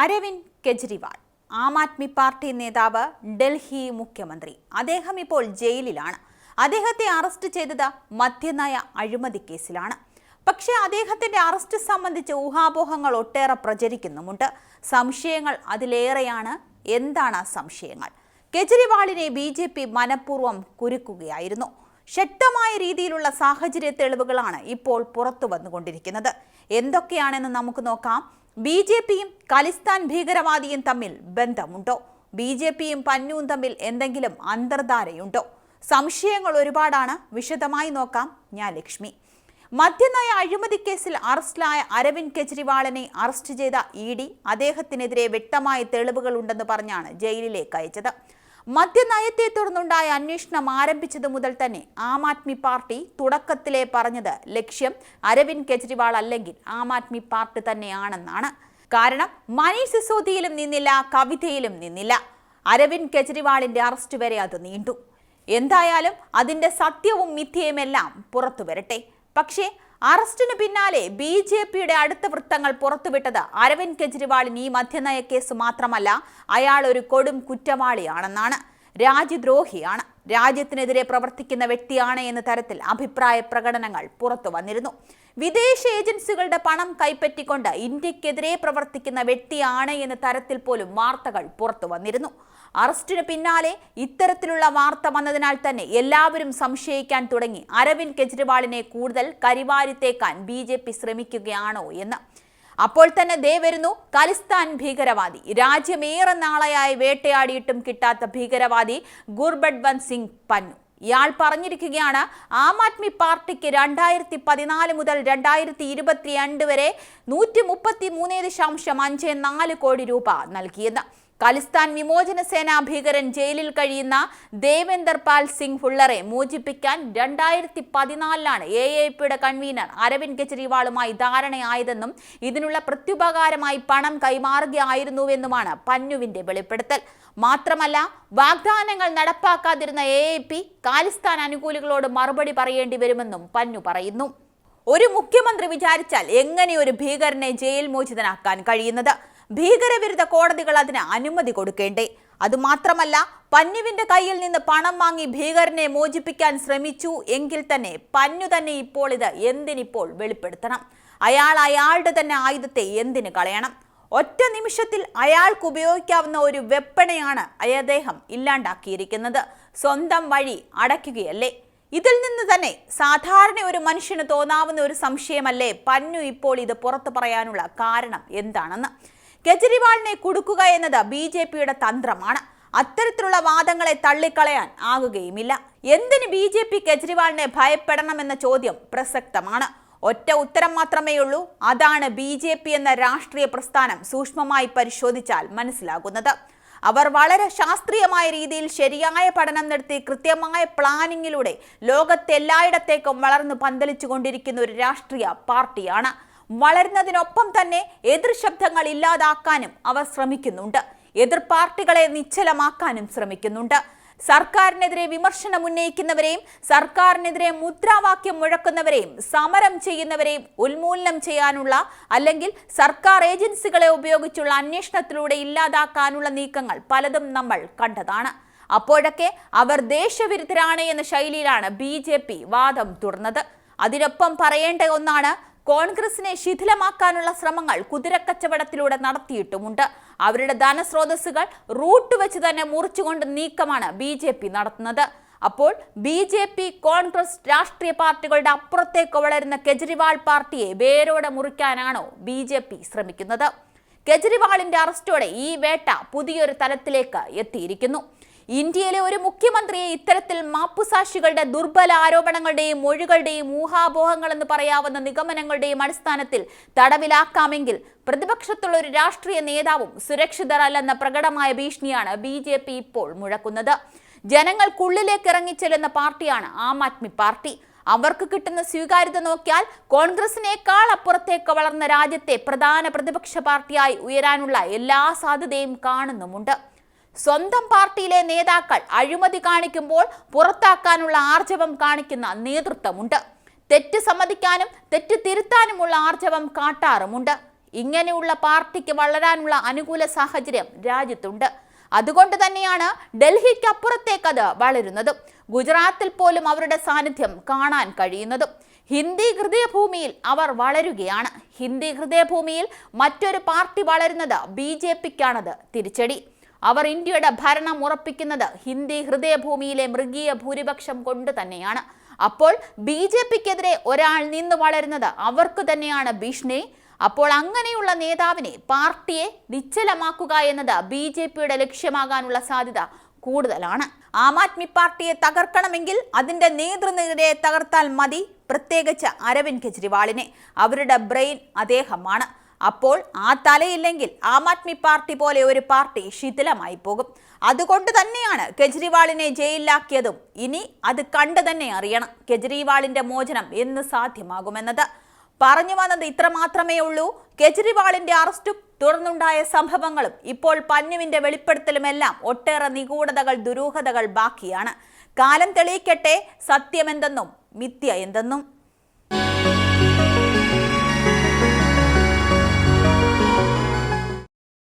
Aravind Kejriwal Aam Aadmi party നേതാവ് ഡൽഹി മുഖ്യമന്ത്രി. അദ്ദേഹം ഇപ്പോൾ ജയിലിലാണ്. അദ്ദേഹത്തെ അറസ്റ്റ് ചെയ്തത് മദ്യനയ അഴിമതി കേസിലാണ്. പക്ഷേ അദ്ദേഹത്തിന്റെ അറസ്റ്റ് സംബന്ധിച്ച് ഊഹാപോഹങ്ങൾ ഒട്ടേറെ പ്രചരിക്കുന്നുമുണ്ട്. സംശയങ്ങൾ അതിലേറെയാണ്. എന്താണ് സംശയങ്ങൾ? കെജ്രിവാളിനെ ബി ജെ പി മനഃപൂർവം കുരുക്കുകയായിരുന്നു. ശക്തമായ രീതിയിലുള്ള സാഹചര്യ തെളിവുകളാണ് ഇപ്പോൾ പുറത്തു വന്നുകൊണ്ടിരിക്കുന്നത്. എന്തൊക്കെയാണെന്ന് നമുക്ക് നോക്കാം. ബി ജെ പിയും ഖലിസ്ഥാൻ ഭീകരവാദിയും തമ്മിൽ ബന്ധമുണ്ടോ? ബി ജെ പിയും പന്നുവും തമ്മിൽ എന്തെങ്കിലും അന്തർധാരയുണ്ടോ? സംശയങ്ങൾ ഒരുപാടാണ്. വിശദമായി നോക്കാം. ഞാൻ ലക്ഷ്മി. മദ്യനയ അഴിമതി കേസിൽ അറസ്റ്റിലായ അരവിന്ദ് കെജ്രിവാളിനെ അറസ്റ്റ് ചെയ്ത ഇ ഡി അദ്ദേഹത്തിനെതിരെ വ്യക്തമായ തെളിവുകൾ ഉണ്ടെന്ന് പറഞ്ഞാണ് ജയിലിലേക്ക് അയച്ചത്. മദ്യനയത്തെ തുടർന്നുണ്ടായ അന്വേഷണം ആരംഭിച്ചതു മുതൽ തന്നെ ആം ആദ്മി പാർട്ടി തുടക്കത്തിലെ പറഞ്ഞത് ലക്ഷ്യം അരവിന്ദ് കെജ്രിവാൾ അല്ലെങ്കിൽ ആം ആദ്മി പാർട്ടി തന്നെയാണെന്നാണ്. കാരണം മനീഷ് സിസോദിയിലും നിന്നില്ല കവിതയിലും നിന്നില്ല. അരവിന്ദ് കെജ്രിവാളിന്റെ അറസ്റ്റ് വരെ അത് നീണ്ടു. എന്തായാലും അതിന്റെ സത്യവും മിഥ്യയുമെല്ലാം പുറത്തു വരട്ടെ. പക്ഷേ അറസ്റ്റിന് പിന്നാലെ ബി ജെ പിയുടെ അടുത്ത വൃത്തങ്ങൾ പുറത്തുവിട്ടത് അരവിന്ദ് കെജ്രിവാളിന് ഈ മദ്യനയ കേസ് മാത്രമല്ല അയാൾ ഒരു കൊടും കുറ്റവാളിയാണെന്നാണ്. രാജ്യദ്രോഹിയാണ് രാജ്യത്തിനെതിരെ പ്രവർത്തിക്കുന്ന വ്യക്തിയാണ് എന്ന തരത്തിൽ അഭിപ്രായ പ്രകടനങ്ങൾ പുറത്തു വന്നിരുന്നു. വിദേശ ഏജൻസികളുടെ പണം കൈപ്പറ്റിക്കൊണ്ട് ഇന്ത്യക്കെതിരെ പ്രവർത്തിക്കുന്ന വ്യക്തിയാണ് എന്ന തരത്തിൽ പോലും വാർത്തകൾ പുറത്തു വന്നിരുന്നു. അറസ്റ്റിന് പിന്നാലെ ഇത്തരത്തിലുള്ള വാർത്ത വന്നതിനാൽ തന്നെ എല്ലാവരും സംശയിക്കാൻ തുടങ്ങി. അരവിന്ദ് കെജ്രിവാളിനെ കൂടുതൽ കരിവാരിത്തേക്കാൻ ബി ജെ പി ശ്രമിക്കുകയാണോ എന്ന്. അപ്പോൾ തന്നെ ദേ വരുന്നു ഖലിസ്ഥാൻ ഭീകരവാദി. രാജ്യമേറെ നാളെയായി വേട്ടയാടിയിട്ടും കിട്ടാത്ത ഭീകരവാദി ഗുർബഡ്വന്ത് സിംഗ് പന്നു. ഇയാൾ പറഞ്ഞിരിക്കുകയാണ് ആം ആദ്മി പാർട്ടിക്ക് രണ്ടായിരത്തി പതിനാല് മുതൽ രണ്ടായിരത്തി ഇരുപത്തിരണ്ട് വരെ നൂറ്റി മുപ്പത്തി മൂന്ന് ദശാംശം അഞ്ച് നാല് കോടി രൂപ നൽകിയെന്ന്. ഖലിസ്ഥാൻ വിമോചന സേനാ ഭീകരൻ ജയിലിൽ കഴിയുന്ന ദേവേന്ദർ പാൽ സിംഗ് ഫുള്ളറെ മോചിപ്പിക്കാൻ രണ്ടായിരത്തി പതിനാലിലാണ് എ എ പിയുടെ കൺവീനർ അരവിന്ദ് കെജ്രിവാളുമായി ധാരണയായതെന്നും ഇതിനുള്ള പ്രത്യുപകാരമായി പണം കൈമാറുകയായിരുന്നുവെന്നുമാണ് പന്നുവിന്റെ വെളിപ്പെടുത്തൽ. മാത്രമല്ല വാഗ്ദാനങ്ങൾ നടപ്പാക്കാതിരുന്ന എ എ പി ഖാലിസ്ഥാൻ അനുകൂലികളോട് മറുപടി പറയേണ്ടി വരുമെന്നും പന്നു പറയുന്നു. ഒരു മുഖ്യമന്ത്രി വിചാരിച്ചാൽ എങ്ങനെ ഒരു ഭീകരനെ ജയിൽ മോചിതനാക്കാൻ കഴിയുന്നത്? ഭീകരവിരുദ്ധ കോടതികൾ അതിന് അനുമതി കൊടുക്കേണ്ടേ? അതുമാത്രമല്ല പന്നുവിന്റെ കയ്യിൽ നിന്ന് പണം വാങ്ങി ഭീകരനെ മോചിപ്പിക്കാൻ ശ്രമിച്ചു എങ്കിൽ തന്നെ പന്നു തന്നെ ഇപ്പോൾ ഇത് എന്തിനിപ്പോൾ വെളിപ്പെടുത്തണം? അയാൾ അയാളുടെ തന്നെ ആയുധത്തെ എന്തിന് കളയണം? ഒറ്റ നിമിഷത്തിൽ അയാൾക്ക് ഉപയോഗിക്കാവുന്ന ഒരു വെപ്പണയാണ് അദ്ദേഹം ഇല്ലാണ്ടാക്കിയിരിക്കുന്നത്. സ്വന്തം വഴി അടയ്ക്കുകയല്ലേ? ഇതിൽ നിന്ന് തന്നെ സാധാരണ ഒരു മനുഷ്യന് തോന്നാവുന്ന ഒരു സംശയമല്ലേ പന്നു ഇപ്പോൾ ഇത് പുറത്തു പറയാനുള്ള കാരണം എന്താണെന്ന്? കെജ്രിവാളിനെ കുടുക്കുക എന്നത് ബി ജെ പിയുടെ തന്ത്രമാണ്. അത്തരത്തിലുള്ള വാദങ്ങളെ തള്ളിക്കളയാൻ ആകുകയുമില്ല. എന്തിന് ബി ജെ പി കെജ്രിവാളിനെ ഭയപ്പെടണമെന്ന ചോദ്യം പ്രസക്തമാണ്. ഒറ്റ ഉത്തരം മാത്രമേ ഉള്ളൂ. അതാണ് ബി ജെ പി എന്ന രാഷ്ട്രീയ പ്രസ്ഥാനം സൂക്ഷ്മമായി പരിശോധിച്ചാൽ മനസ്സിലാകുന്നത്. അവർ വളരെ ശാസ്ത്രീയമായ രീതിയിൽ ശരിയായ പഠനം നടത്തി കൃത്യമായ പ്ലാനിങ്ങിലൂടെ ലോകത്തെല്ലായിടത്തേക്കും വളർന്നു പന്തലിച്ചു കൊണ്ടിരിക്കുന്ന ഒരു രാഷ്ട്രീയ പാർട്ടിയാണ്. വളരുന്നതിനൊപ്പം തന്നെ എതിർ ശബ്ദങ്ങൾ ഇല്ലാതാക്കാനും അവർ ശ്രമിക്കുന്നുണ്ട്. എതിർ പാർട്ടികളെ നിശ്ചലമാക്കാനും ശ്രമിക്കുന്നുണ്ട്. സർക്കാരിനെതിരെ വിമർശനം ഉന്നയിക്കുന്നവരെയും സർക്കാരിനെതിരെ മുദ്രാവാക്യം മുഴക്കുന്നവരെയും സമരം ചെയ്യുന്നവരെയും ഉന്മൂലനം ചെയ്യാനുള്ള അല്ലെങ്കിൽ സർക്കാർ ഏജൻസികളെ ഉപയോഗിച്ചുള്ള അന്വേഷണത്തിലൂടെ ഇല്ലാതാക്കാനുള്ള നീക്കങ്ങൾ പലതും നമ്മൾ കണ്ടതാണ്. അപ്പോഴൊക്കെ അവർ ദേശവിരുദ്ധരാണ് എന്ന ശൈലിയിലാണ് ബി വാദം തുടർന്നത്. അതിനൊപ്പം പറയേണ്ട ഒന്നാണ് കോൺഗ്രസിനെ ശിഥിലമാക്കാനുള്ള ശ്രമങ്ങൾ കുതിരക്കച്ചവടത്തിലൂടെ നടത്തിയിട്ടുമുണ്ട്. അവരുടെ ധനസ്രോതസ്സുകൾ റൂട്ട് വെച്ച് തന്നെ മുറിച്ചുകൊണ്ട് നീക്കമാണ് ബി നടത്തുന്നത്. അപ്പോൾ ബി ജെ പി കോൺഗ്രസ് രാഷ്ട്രീയ പാർട്ടികളുടെ അപ്പുറത്തേക്ക് വളരുന്ന കെജ്രിവാൾ പാർട്ടിയെ വേരോടെ മുറിക്കാനാണോ ബി ജെ പി ശ്രമിക്കുന്നത്. കെജ്രിവാളിന്റെ അറസ്റ്റോടെ ഈ വേട്ട പുതിയൊരു തലത്തിലേക്ക് എത്തിയിരിക്കുന്നു. ഇന്ത്യയിലെ ഒരു മുഖ്യമന്ത്രിയെ ഇത്തരത്തിൽ മാപ്പുസാക്ഷികളുടെ ദുർബല ആരോപണങ്ങളുടെയും മൊഴികളുടെയും ഊഹാപോഹങ്ങൾ എന്ന് പറയാവുന്ന നിഗമനങ്ങളുടെയും അടിസ്ഥാനത്തിൽ തടവിലാക്കാമെങ്കിൽ പ്രതിപക്ഷത്തുള്ള ഒരു രാഷ്ട്രീയ നേതാവും സുരക്ഷിതരല്ലെന്ന പ്രകടമായ ഭീഷണിയാണ് ബി ജെ പി ഇപ്പോൾ മുഴക്കുന്നത്. ജനങ്ങൾക്കുള്ളിലേക്ക് ഇറങ്ങിച്ചെല്ലുന്ന പാർട്ടിയാണ് ആം ആദ്മി പാർട്ടി. അവർക്ക് കിട്ടുന്ന സ്വീകാര്യത നോക്കിയാൽ കോൺഗ്രസിനേക്കാൾ അപ്പുറത്തേക്ക് വളർന്ന രാജ്യത്തെ പ്രധാന പ്രതിപക്ഷ പാർട്ടിയായി ഉയരാനുള്ള എല്ലാ സാധ്യതയും കാണുന്നുമുണ്ട്. സ്വന്തം പാർട്ടിയിലെ നേതാക്കൾ അഴിമതി കാണിക്കുമ്പോൾ പുറത്താക്കാനുള്ള ആർജവം കാണിക്കുന്ന നേതൃത്വമുണ്ട്. തെറ്റ് സമ്മതിക്കാനും തെറ്റ് തിരുത്താനുമുള്ള ആർജവം കാട്ടാറുമുണ്ട്. ഇങ്ങനെയുള്ള പാർട്ടിക്ക് വളരാനുള്ള അനുകൂല സാഹചര്യം രാജ്യത്തുണ്ട്. അതുകൊണ്ട് തന്നെയാണ് ഡൽഹിക്ക് അപ്പുറത്തേക്കത് വളരുന്നതും ഗുജറാത്തിൽ പോലും അവരുടെ സാന്നിധ്യം കാണാൻ കഴിയുന്നതും. ഹിന്ദി ഹൃദയഭൂമിയിൽ അവർ വളരുകയാണ്. ഹിന്ദി ഹൃദയഭൂമിയിൽ മറ്റൊരു പാർട്ടി വളരുന്നത് ബി ജെ പിക്കാണത് തിരിച്ചടി. അവർ ഇന്ത്യയുടെ ഭരണം ഉറപ്പിക്കുന്നത് ഹിന്ദി ഹൃദയഭൂമിയിലെ മൃഗീയ ഭൂരിപക്ഷം കൊണ്ട് തന്നെയാണ്. അപ്പോൾ ബി ജെ പിക്കെതിരെ ഒരാൾ നിന്ന് വളരുന്നത് അവർക്ക് തന്നെയാണ് ഭീഷണി. അപ്പോൾ അങ്ങനെയുള്ള നേതാവിനെ പാർട്ടിയെ നിശ്ചലമാക്കുക എന്നത് ബി ജെ പിയുടെ ലക്ഷ്യമാകാനുള്ള സാധ്യത കൂടുതലാണ്. ആം ആദ്മി പാർട്ടിയെ തകർക്കണമെങ്കിൽ അതിന്റെ നേതൃനിരയെ തകർത്താൽ മതി പ്രത്യേകിച്ച് അരവിന്ദ് കെജ്രിവാളിനെ. അവരുടെ ബ്രെയിൻ അദ്ദേഹമാണ്. അപ്പോൾ ആ തലയില്ലെങ്കിൽ ആം ആദ്മി പാർട്ടി പോലെ ഒരു പാർട്ടി ശിഥിലമായി പോകും. അതുകൊണ്ട് തന്നെയാണ് കെജ്രിവാളിനെ ജയിലിലാക്കിയതും. ഇനി അത് കണ്ടു തന്നെ അറിയണം കെജ്രിവാളിന്റെ മോചനം എന്ന് സാധ്യമാകുമെന്നത്. പറഞ്ഞു വന്നത് ഇത്ര മാത്രമേ ഉള്ളൂ. കെജ്രിവാളിന്റെ അറസ്റ്റും തുടർന്നുണ്ടായ സംഭവങ്ങളും ഇപ്പോൾ പന്നുവിന്റെ വെളിപ്പെടുത്തലുമെല്ലാം ഒട്ടേറെ നിഗൂഢതകൾ ദുരൂഹതകൾ ബാക്കിയാണ്. കാലം തെളിയിക്കട്ടെ സത്യമെന്തെന്നും മിഥ്യ എന്തെന്നും.